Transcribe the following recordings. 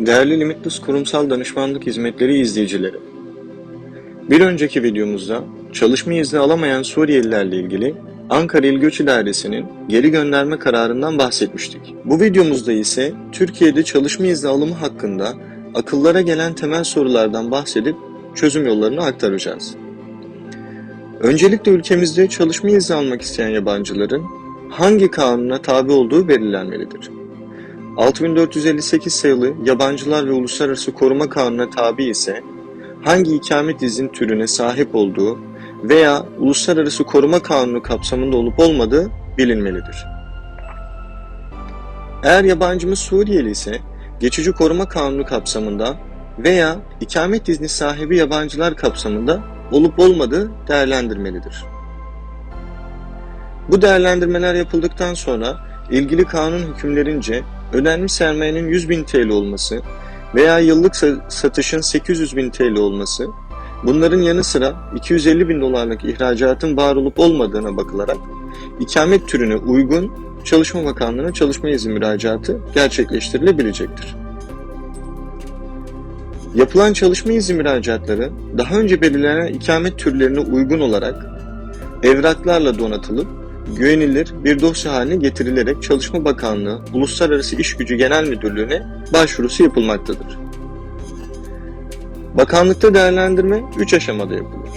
Değerli Limitless Kurumsal Danışmanlık Hizmetleri izleyicileri. Bir önceki videomuzda çalışma izni alamayan Suriyelilerle ilgili Ankara İl Göç İdaresi'nin geri gönderme kararından bahsetmiştik. Bu videomuzda ise Türkiye'de çalışma izni alımı hakkında akıllara gelen temel sorulardan bahsedip çözüm yollarını aktaracağız. Öncelikle ülkemizde çalışma izni almak isteyen yabancıların hangi kanuna tabi olduğu belirlenmelidir. 6458 sayılı Yabancılar ve Uluslararası Koruma Kanunu'na tabi ise hangi ikamet izin türüne sahip olduğu veya Uluslararası Koruma Kanunu kapsamında olup olmadığı bilinmelidir. Eğer yabancımız Suriyeli ise geçici koruma kanunu kapsamında veya ikamet izni sahibi yabancılar kapsamında olup olmadığı değerlendirmelidir. Bu değerlendirmeler yapıldıktan sonra ilgili kanun hükümlerince ödenmiş sermayenin 100 bin TL olması veya yıllık satışın 800 bin TL olması, bunların yanı sıra 250 bin dolarlık ihracatın var olup olmadığına bakılarak ikamet türüne uygun Çalışma Bakanlığı'na çalışma izni müracaatı gerçekleştirilebilecektir. Yapılan çalışma izni müracaatları daha önce belirlenen ikamet türlerine uygun olarak evraklarla donatılıp güvenilir bir dosya haline getirilerek Çalışma Bakanlığı Uluslararası İş Gücü Genel Müdürlüğü'ne başvurusu yapılmaktadır. Bakanlıkta değerlendirme 3 aşamada yapılır.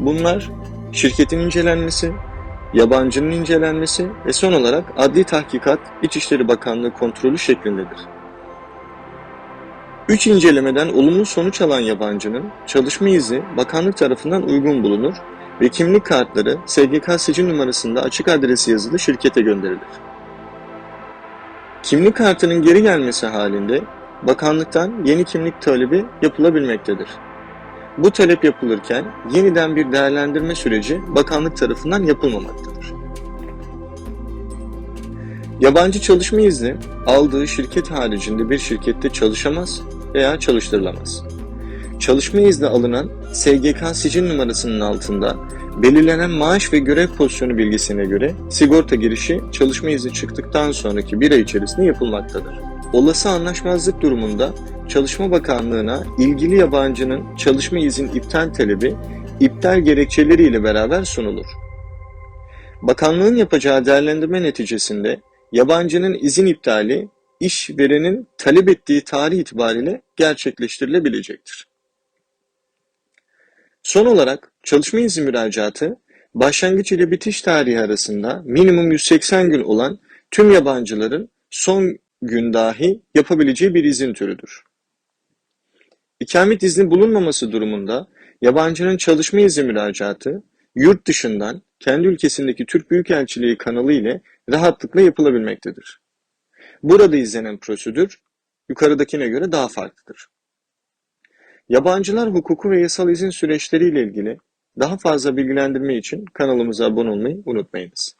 Bunlar şirketin incelenmesi, yabancının incelenmesi ve son olarak adli tahkikat İçişleri Bakanlığı kontrolü şeklindedir. Üç incelemeden olumlu sonuç alan yabancının çalışma izni bakanlık tarafından uygun bulunur ve kimlik kartları SGK sicil numarasında açık adresi yazılı şirkete gönderilir. Kimlik kartının geri gelmesi halinde bakanlıktan yeni kimlik talebi yapılabilmektedir. Bu talep yapılırken yeniden bir değerlendirme süreci bakanlık tarafından yapılmamaktadır. Yabancı çalışma izni aldığı şirket haricinde bir şirkette çalışamaz veya çalıştırılamaz. Çalışma izni alınan SGK sicil numarasının altında belirlenen maaş ve görev pozisyonu bilgisine göre sigorta girişi çalışma izni çıktıktan sonraki bir ay içerisinde yapılmaktadır. Olası anlaşmazlık durumunda Çalışma Bakanlığı'na ilgili yabancının çalışma izin iptal talebi iptal gerekçeleriyle beraber sunulur. Bakanlığın yapacağı değerlendirme neticesinde yabancının izin iptali işverenin talep ettiği tarih itibariyle gerçekleştirilebilecektir. Son olarak çalışma izni müracaatı başlangıç ile bitiş tarihi arasında minimum 180 gün olan tüm yabancıların son gün dahi yapabileceği bir izin türüdür. İkamet izni bulunmaması durumunda yabancının çalışma izni müracaatı yurt dışından kendi ülkesindeki Türk Büyükelçiliği kanalı ile rahatlıkla yapılabilmektedir. Burada izlenen prosedür yukarıdakine göre daha farklıdır. Yabancılar hukuku ve yasal izin süreçleri ile ilgili daha fazla bilgilendirme için kanalımıza abone olmayı unutmayınız.